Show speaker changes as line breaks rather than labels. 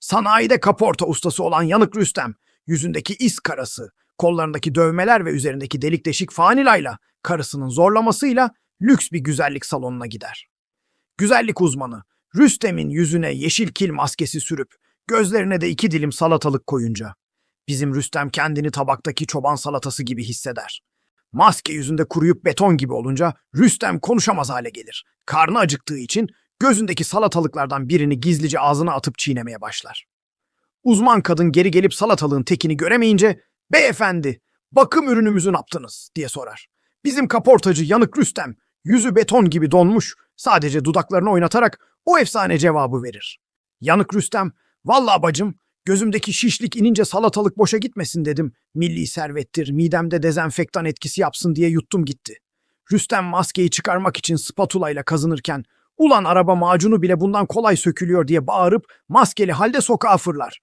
sanayide kaporta ustası olan yanık Rüstem, yüzündeki iz karası, kollarındaki dövmeler ve üzerindeki delik deşik fanilayla, karısının zorlamasıyla lüks bir güzellik salonuna gider. Güzellik uzmanı, Rüstem'in yüzüne yeşil kil maskesi sürüp, gözlerine de iki dilim salatalık koyunca, bizim Rüstem kendini tabaktaki çoban salatası gibi hisseder. Maske yüzünde kuruyup beton gibi olunca Rüstem konuşamaz hale gelir. Karnı acıktığı için gözündeki salatalıklardan birini gizlice ağzına atıp çiğnemeye başlar. Uzman kadın geri gelip salatalığın tekini göremeyince "Beyefendi, bakım ürünümüzü yaptınız?" diye sorar. Bizim kaportacı yanık Rüstem, yüzü beton gibi donmuş, sadece dudaklarını oynatarak o efsane cevabı verir. Yanık Rüstem, "Vallahi bacım, gözümdeki şişlik inince salatalık boşa gitmesin dedim. Milli servettir, midemde dezenfektan etkisi yapsın diye yuttum gitti." Rüstem maskeyi çıkarmak için spatula ile kazınırken Ulan araba macunu bile bundan kolay sökülüyor diye bağırıp maskeli halde sokağa fırlar.